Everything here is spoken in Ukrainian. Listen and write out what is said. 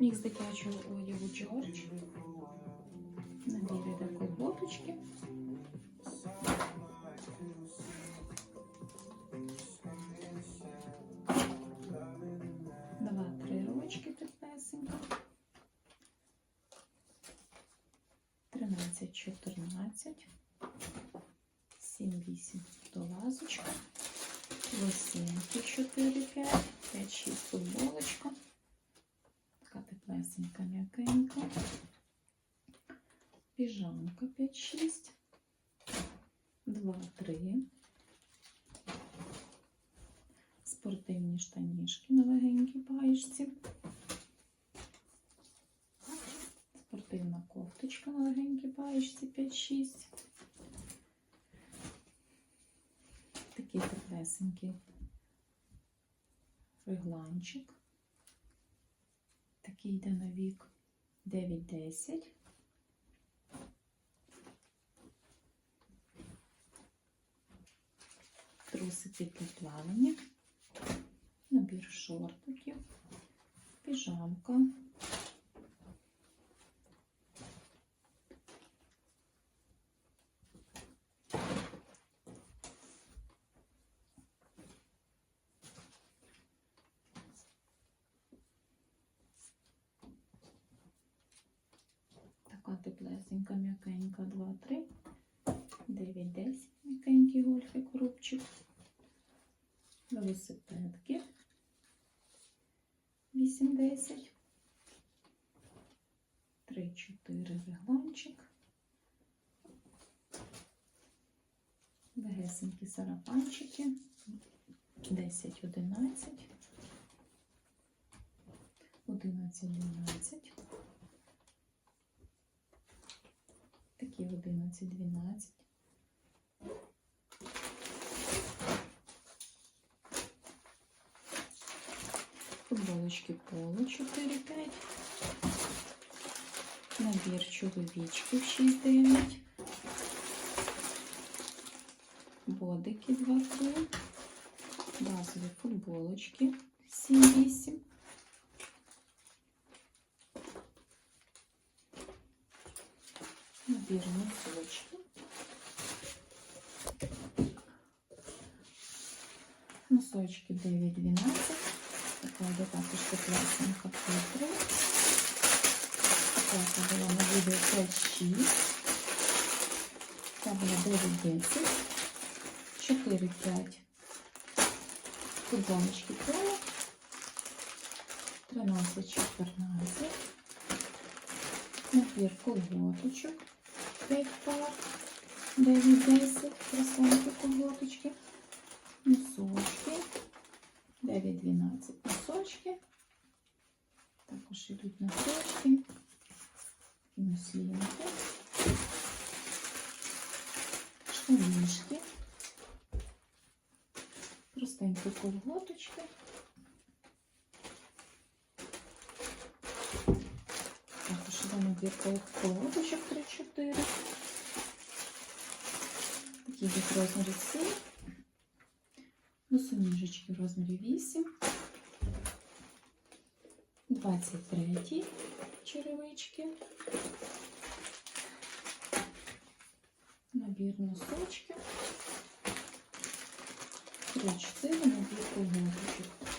Мікс дитячого одягу Джордж. Іде колготочки. Два-три рочки теплесенько. 13, 14, 7, 8 до лазочка, лосинки 4, 5, 5, 6 футболочка, м'якенька, піжамка 5, 6, 2, 3, спортивні штанішки на легенькій паєчці. Спортивна кофточка на легенькій паєчці 5-6. Такий теплесенький регланчик. Такий йде на вік 9-10. Трусики для плавання. Набір шортиків, піжамка. Теплесенька, м'якенька, 2-3, 9-10, м'якенький гольфик, рубчик, велосипедки, 8-10, 3-4 регланчик, вегесенькі сарафанчики, 10-11, 11-12, такі 11-12. Футболочки поло 4-5. Набір чоловічків 6-9. Бодики 2-3. Базові футболочки 7-8. Набір носочки. Носочки 9-12. Така йде також теплесенька футри. Така це була на відео 5-6. Це була 9-10. 4-5. Футболочки поло. 13-14. Набір колготочок 5 пар, 9-10, красивенькі колготочки, носочки, 9-12 носочки, також йдуть носочки, і нослінки, штанішки, простенькі колготочки, Також іде набір колодочок 3-4. Такі від розмірі 7. Босоніжечки в розмірі 8. 23 черевички. Набір носочки. 3-4 набір колготочок.